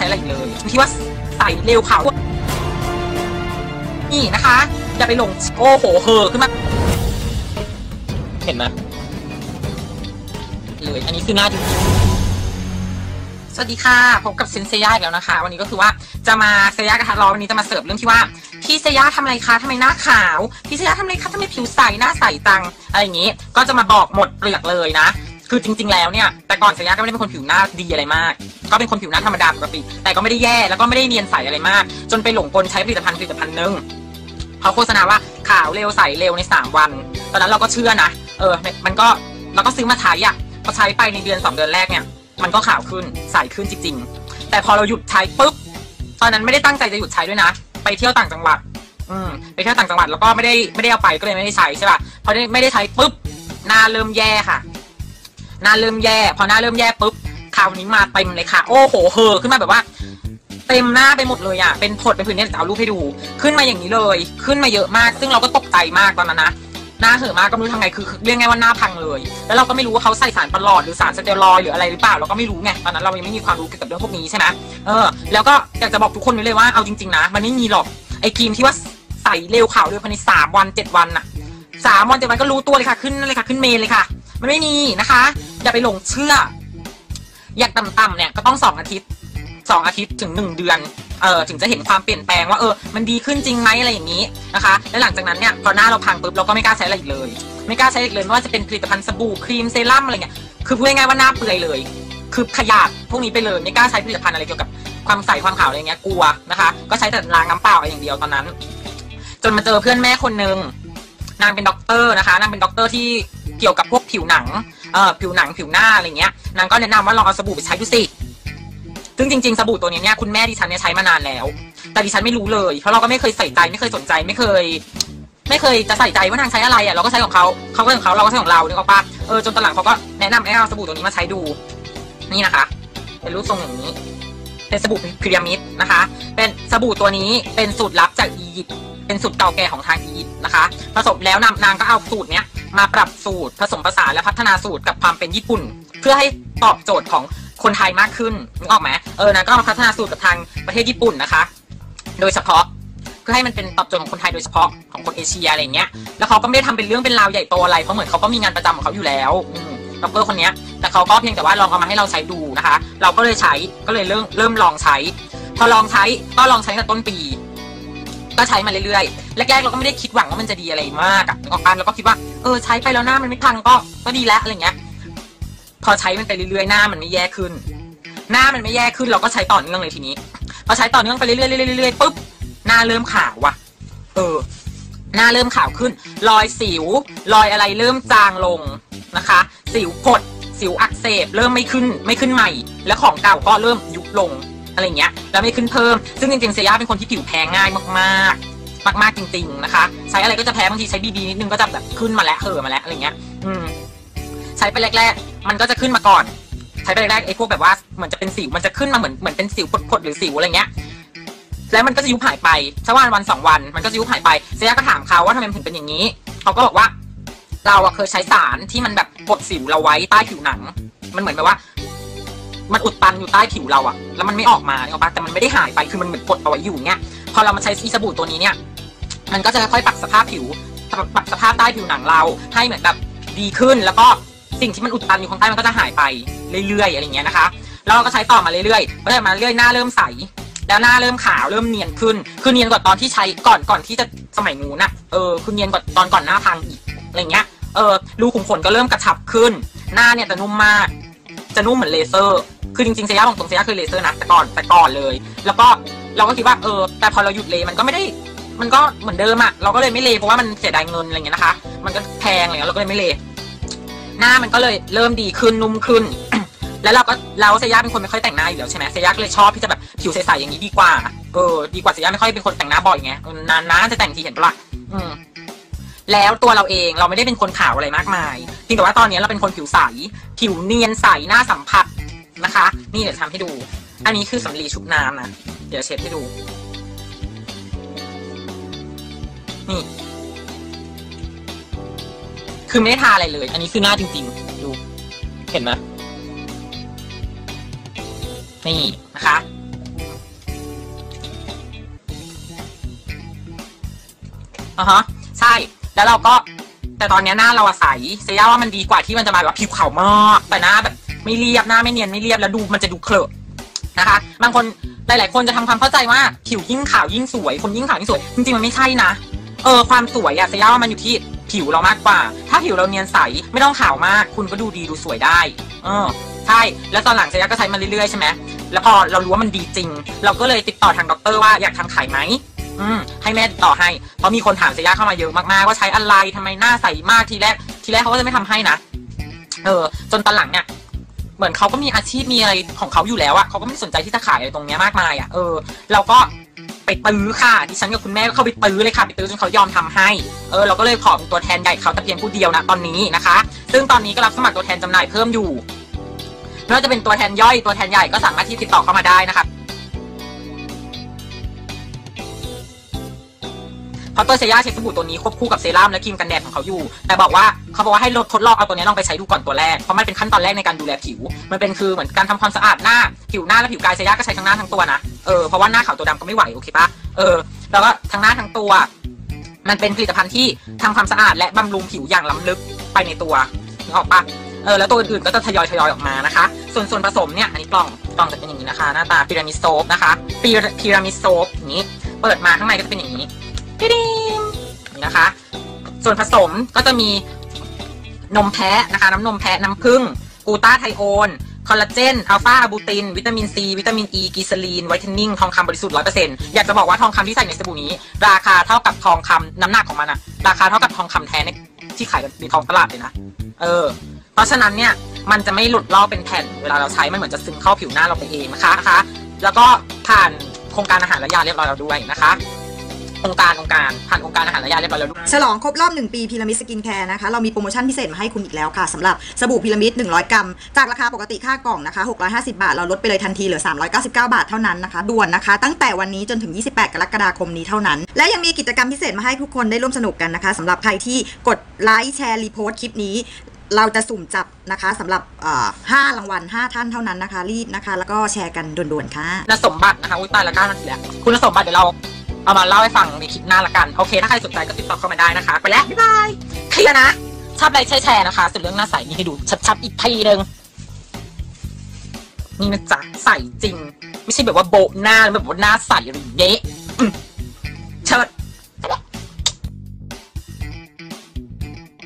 ล้าใช้อะไรอีกเลยที่ว่าใส่เร็วขาวนี่นะคะ อย่าไปหลงโอ้โหเหอขึ้นมาเห็นไหมเลยอันนี้คือหน้าจริงสวัสดีค่ะพบกับเซนเซียอีกแล้วนะคะ วันนี้ก็คือว่าจะมาเซียกับทารอวันนี้จะมาเสิร์ฟเรื่องที่ว่าพี่เซียทำอะไรคะทำไมหน้าขาวพี่เซียทำอะไรคะทำไมผิวใสหน้าใสตังอะไรอย่างนี้ ก็จะมาบอกหมดเปลือกเลยนะ คือจริง ๆ แล้วเนี่ย แต่ก่อนเซียก็ไม่ได้เป็นคนผิวหน้าดีอะไรมาก ก็เป็นคนผิวหน้าธรรมดาปกติ แต่ก็ไม่ได้แย่ แล้วก็ไม่ได้เนียนใสอะไรมาก จนไปหลงกลใช้ผลิตภัณฑ์ผลิตภัณฑ์หนึ่งเขาโฆษณาว่าขาวเร็วใสเร็วใน 3 วัน ตอนนั้นเราก็เชื่อนะ เออ มันก็เราก็ซื้อมาใช้อะพอใช้ไปในเดือน 2 เดือนแรกเนี่ย มันก็ขาวขึ้นใสขึ้นจริง ๆ แต่พอเราหยุดใช้ปุ๊บ ตอนนั้นไม่ได้ตั้งใจจะหยุดใช้ด้วยนะ ไปเที่ยวต่างจังหวัด อืม ไปเที่ยวต่างจังหวัดแล้วก็ไม่ได้ไม่ได้เอาไปก็เลยไม่ได้ใช้ใช่ป่ะ พอไม่ได้ใช้ปุ๊บ หน้าเริ่มแย่ค่ะ หน้าเริ่มแย่ พอหน้าเริ่มแย่ปุ๊บคราวนี้มาเต็มเลยค่ะ โอ้โหเฮอขึ้นมาแบบว่า เต็มหน้าไปหมดเลยอะเป็นผดเป็นผื่นเนี่ยจะเอารูปให้ดู ขึ้นมาอย่างนี้เลย ขึ้นมาเยอะมาก ซึ่งเราก็ตกใจมากตอนนั้นนะหน้าเห่อะมากก็ไม่รู้ทำไงคือเรียกไงว่าหน้าพังเลย แล้วเราก็ไม่รู้ว่าเขาใส่สารประหลอดหรือสารสเตียรอยหรืออะไรหรือเปล่าเราก็ไม่รู้ไงตอนนั้นเรายังไม่มีความรู้เกี่ยวกับเรื่องพวกนี้ใช่ไหมเออแล้วก็อยากจะบอกทุกคนไว้เลยว่าเอาจริงๆนะมันไม่มีหรอกไอ้ครีมที่ว่าใส่เร็วขาวเร็วภายในสามวันเจ็ดวันอะสามวันเจ็ดวันก็รู้ตัวเลยค่ะขึ้นเลยค่ะขึ้นเมนเลยค่ะ มันไม่มีนะคะ อย่าไปหลงเชื่อ อยากต่ำๆเนี่ยก็ต้องสองอาทิตย์สองอาทิตย์ถึงหนึ่งเดือนเออถึงจะเห็นความเปลี่ยนแปลงว่าเออมันดีขึ้นจริงไหมอะไรอย่างนี้นะคะ แล้วหลังจากนั้นเนี่ยพอหน้าเราพังปุ๊บเราก็ไม่กล้าใช้อะไรอีกเลย ไม่กล้าใช้อีกเลยไม่ว่าจะเป็นผลิตภัณฑ์สบู่ครีมเซรั่มอะไรเงี้ยคือพูดง่ายๆว่าหน้าเปื่อยเลย คือขยาดพวกนี้ไปเลยไม่กล้าใช้ผลิตภัณฑ์อะไรเกี่ยวกับความใสความขาวอะไรเงี้ยกลัวนะคะ ก็ใช้แต่ล้างน้ำเปล่าอย่างเดียวตอนนั้น จนมาเจอเพื่อนแม่คนนึงนางเป็นด็อกเตอร์นะคะนางเป็นด็อกเตอร์ที่เกี่ยวกับพวกผิวหนัง เอ่อผิวหนังผิวหน้าอะไรเงี้ยนางก็แนะนำว่าลองเอาสบู่ไปใช้ดูสิซึ่งจริงๆสบู่ตัวนี้เนี่ยคุณแม่ดิฉันเนี่ยใช้มานานแล้ว แต่ดิฉันไม่รู้เลย เพราะเราก็ไม่เคยใส่ใจไม่เคยสนใจไม่เคย ไม่เคยจะใส่ใจว่านางใช้อะไรอะเราก็ใช้ของเขาเขาก็ของเขาเราก็ใช้ของเรานึกออกปะเออจนตอนหลังเขาก็แนะนำให้เอาสบู่ตัวนี้มาใช้ดู นี่นะคะ เป็นรูปทรงอย่างนี้ เป็นสบู่พีระมิดนะคะ เป็นสบู่ตัวนี้เป็นสูตรลับจากอียิปต์เป็นสูตรเก่าแก่ของทางอียิปต์นะคะ ผสมแล้วนำนางก็เอาสูตรเนี้ย มาปรับสูตรผสมผสานและพัฒนาสูตรกับความเป็นญี่ปุ่น เพื่อให้ตอบโจทย์ของคนไทยมากขึ้นนึกออกไหมเออนางก็มาพัฒนาสูตรกับทางประเทศญี่ปุ่นนะคะ โดยเฉพาะเพื่อให้มันเป็นตอบโจทย์ของคนไทยโดยเฉพาะของคนเอเชียอะไรเงี้ยแล้วเขาก็ไม่ได้ทำเป็นเรื่องเป็นราวใหญ่โตอะไรเพราะเหมือนเขาก็มีงานประจำของเขาอยู่แล้วอืมด็อกเตอร์คนเนี้ยแต่เขาก็เพียงแต่ว่าลองเอามาให้เราใช้ดูนะคะ เราก็เลยใช้ก็เลยเริ่มเริ่มลองใช้ พอลองใช้ก็ลองใช้ตั้งแต่ต้นปี ก็ใช้มาเรื่อยๆ แรกๆเราก็ไม่ได้คิดหวังว่ามันจะดีอะไรมากอะนึกออกปะเราก็คิดว่า เออใช้ไปแล้วหน้ามันไม่พังก็ ก็ดีแล้วอะไรเงี้ย พอใช้มันไปเรื่อยๆหน้ามันไม่แย่ขึ้น หน้ามันไม่แย่ขึ้นเราก็ใช้ต่อเนื่องเลยทีนี้ พอใช้ต่อเนื่องไปเรื่อยๆเรื่อยๆปุ๊บหน้าเริ่มขาวว่ะ เออ หน้าเริ่มขาวขึ้น รอยสิว รอยอะไรเริ่มจางลงนะคะ สิวกดสิวอักเสบ เริ่มไม่ขึ้นไม่ขึ้นใหม่ และของเก่าก็เริ่มยุบลง อะไรเงี้ยแล้วไม่ขึ้นเพิ่ม ซึ่งจริงๆเซียาเป็นคนที่ผิวแพ้ง่ายมากๆ มากๆจริง ๆนะคะ ใช้อะไรก็จะแพ้บางทีใช้บีบีนิดนึงก็จะแบบขึ้นมาแล้วเห่อมาแล้วอะไรเงี้ยอืมใช้ไปแรกๆ มันก็จะขึ้นมาก่อน ใช้ไปแรกๆไอ้พวกแบบว่าเหมือนจะเป็นสิวมันจะขึ้นมาเหมือนเหมือนเป็นสิวผดๆหรือสิวอะไรเงี้ยแล้วมันก็จะยุบหายไปสักวันวันสองวันมันก็จะยุบหายไปเซียก็ถามเขาว่าทำไมถึงเป็นอย่างนี้ เขาก็บอกว่า เราอะเคยใช้สารที่มันแบบกดสิวเราไว้ใต้ผิวหนัง มันเหมือนแบบว่า มันอุดตันอยู่ใต้ผิวเราอะแล้วมันไม่ออกมาเนี่ยปะแต่มันไม่ได้หายไปคือมันเหมือนกดเอาไว้อยู่เงี้ยพอเรามาใช้อีสบู่ตัวนี้เนี่ย มันก็จะค่อยๆปรับสภาพผิวปรับสภาพใต้ผิวหนังเรา ให้เหมือนแบบดีขึ้นแล้วก็สิ่งที่มันอุดตันอยู่ข้างใต้มันก็จะหายไปเรื่อยๆอะไรเงี้ยนะคะแล้วเราก็ใช้ต่อมาเรื่อยๆก็เลยมาเรื่อยหน้าเริ่มใสแล้วหน้าเริ่มขาวเริ่มเนียนขึ้น คือเนียนกว่าตอนที่ใช้ก่อนก่อนที่จะสมัยนู้นน่ะเออคือเนียนกว่าตอนก่อนหน้าพังอีกอะไรเงี้ยเออรูขุมขนก็เริ่มกระชับขึ้น หน้าเนี่ยจะนุ่มมาก จะนุ่มเหมือนเลเซอร์ คือจริงๆเซียบอกตรงเซียคือเลเซอร์นะแต่ก่อนแต่ก่อนเลย แล้วก็เราก็คิดว่าเออ แต่พอเราหยุดเลมันก็ไม่ได้ มันก็เหมือนเดิมอะเราก็เลยไม่เลเพราะว่ามันเสียดายเงินอะไรเงี้ยนะคะ มันก็แพงอะไรเงี้ยเราก็เลยไม่เลหน้ามันก็เลยเริ่มดีขึ้นนุ่มขึ้น แล้วเราก็เราเซย่าเป็นคนไม่ค่อยแต่งหน้าอยู่แล้วใช่ไหมเซย่าก็เลยชอบที่จะแบบผิวใสๆอย่างนี้ดีกว่าเออดีกว่าเซย่าไม่ค่อยเป็นคนแต่งหน้าบ่อยไงนานๆจะแต่งทีเห็นปะล่ะอืมแล้วตัวเราเองเราไม่ได้เป็นคนขาวอะไรมากมายเพียงแต่ว่าตอนนี้เราเป็นคนผิวใส ผิวเนียนใสหน้าสัมผัส นะคะ นี่เดี๋ยวทำให้ดู อันนี้คือสำลีชุบน้ำนะ เดี๋ยวเช็ดให้ดู นี่ คือไม่ได้ทาอะไรเลย อันนี้คือหน้าจริงๆ ดู เห็นไหมนี่นะคะอะฮะ ใช่ แล้วเราก็แต่ตอนนี้หน้าเราใสเซย่าว่ามันดีกว่าที่มันจะมาแบบผิวขาวมาก แต่หน้าแบบ ไม่เรียบหน้าไม่เนียนไม่เรียบแล้วดูมันจะดูเคลอะนะคะ บางคนหลาย ๆ คนจะทำความเข้าใจว่าผิวยิ่งขาวยิ่งสวย คนยิ่งขาวยิ่งสวย จริง ๆ มันไม่ใช่นะ เออความสวยอะเซย่าว่ามันอยู่ที่ผิวเรามากกว่า ถ้าผิวเราเนียนใสไม่ต้องขาวมาก คุณก็ดูดีดูสวยได้ เออใช่ แล้วตอนหลังเซย่าก็ใช้มาเรื่อยๆใช่ไหมแล้วพอเรารู้ว่ามันดีจริง เราก็เลยติดต่อทางด็อกเตอร์ว่าอยากทำขายไหมอืมให้แม่ติดต่อให้ เพราะมีคนถามเซย่าเข้ามาเยอะมากๆว่าใช้อะไรทำไมหน้าใสมากทีแรก ทีแรกเขาก็จะไม่ทำให้นะ เออ จนตอนหลังเนี่ย เหมือนเขาก็มีอาชีพมีอะไรของเขาอยู่แล้วอะเขาก็ไม่สนใจที่จะขายอะไรตรงเนี้ยมากมายอะเออเราก็ไปตื้อค่ะดิฉันกับคุณแม่ก็เข้าไปตื้อเลยค่ะไปตื้อจนเขายอมทำให้เออเราก็เลยขอเป็นตัวแทนใหญ่เขาแต่เพียงผู้เดียวนะตอนนี้นะคะ ซึ่งตอนนี้ก็รับสมัครตัวแทนจำหน่ายเพิ่มอยู่ไม่ว่าจะเป็นตัวแทนย่อยตัวแทนใหญ่ก็สามารถที่ติดต่อเข้ามาได้นะคะ เพราะตัวเซย่าใช้สบู่ตัวนี้ควบคู่กับเซรั่มและครีมกันแดดของเขาอยู่ แต่บอกว่าเขาบอกว่าให้ลดทดลองเอาตัวนี้ลองไปใช้ดูก่อนตัวแรก เพราะมันเป็นขั้นตอนแรกในการดูแลผิว มันเป็นคือเหมือนการทำความสะอาดหน้า ผิวหน้าและผิวกายเซย่าก็ใช้ทั้งหน้าทั้งตัวนะ เออ เพราะว่าหน้าขาวตัวดำก็ไม่ไหว โอเคปะเออ แล้วก็ทั้งหน้าทั้งตัว มันเป็นผลิตภัณฑ์ที่ทำความสะอาดและบำรุงผิวอย่างล้ำลึกไปในตัวนึกออกปะเออ แล้วตัวอื่นๆก็จะทยอยทยอยออกมานะคะ ส่วนส่วนผสมเนี่ย อันนี้กล่องกล่องจะเป็นอย่างนี้นะคะ หน้าตาพีระมิดโซฟนะคะพีระมิดโซฟนี้ เปิดมาข้างในก็จะเป็นอย่างนี้ ดิดิมนี่นะคะ ส่วนผสมก็จะมีนมแพะนะคะ น้ำนมแพะน้ำผึ้งกูตาไทโอนคอลลาเจน อัลฟาอะบูติน วิตามินซี วิตามินอีกีซาลีน ไวท์เทนนิ่ง ทองคำบริสุทธิ์ร้อยเปอร์เซ็นต์อยากจะบอกว่าทองคำที่ใส่ในสบู่นี้ ราคาเท่ากับทองคำน้ำหนักของมันอะราคาเท่ากับทองคำแท้ในที่ขายในท้องตลาดเลยนะ เออ เพราะฉะนั้นเนี่ย มันจะไม่หลุดลอกเป็นแผ่น เวลาเราใช้ มันเหมือนจะซึมเข้าผิวหน้าเราไปเองนะคะนะคะ แล้วก็ผ่านโครงการอาหารและยาเรียบร้อยแล้วด้วยนะคะ องค์การองค์การผ่านองค์การอาหารและยาเรียบร้อยแล้วด้วยฉลองครบรอบ 1 ปีพีระมิดสกินแคร์นะคะ เรามีโปรโมชั่นพิเศษมาให้คุณอีกแล้วค่ะสำหรับสบู่พีระมิด 100 กรัม จากราคาปกติค่ากล่องนะคะ 650 บาท เราลดไปเลยทันทีเหลือ 399 บาทเท่านั้นนะคะ ด่วนนะคะ ตั้งแต่วันนี้จนถึง 28 กรกฎาคมนี้เท่านั้น และยังมีกิจกรรมพิเศษมาให้ทุกคนได้ร่วมสนุกกันนะคะสำหรับใครที่กดไลค์แชร์รีโพสต์คลิปนี้เราจะสุ่มจับนะคะสำหรับเอ่อ5รางวัล5 ท่านเท่านั้นนะคะ รีบนะคะ แล้วก็แชร์กันด่วนๆค่ะคุณสมบัตินะคะอุ้ยตายละเก้านาทีแล้วคุณสมบัติเดี๋ยวเรา เอามาเล่าให้ฟังในคลิปหน้าละกัน โอเค ถ้าใครสนใจก็ติดต่อเข้ามาได้นะคะ ไปแล้ว บ๊ายบาย เคลียร์นะ ชอบไลค์แชร์นะคะส่วนเรื่องหน้าใสนี่ให้ดูชัดๆอีกทีหนึ่งนี่นะจ๊ะใสจริง ไม่ใช่แบบว่าโบะหน้าแบบว่าหน้าใสอะไรอย่างเงี้ยอืม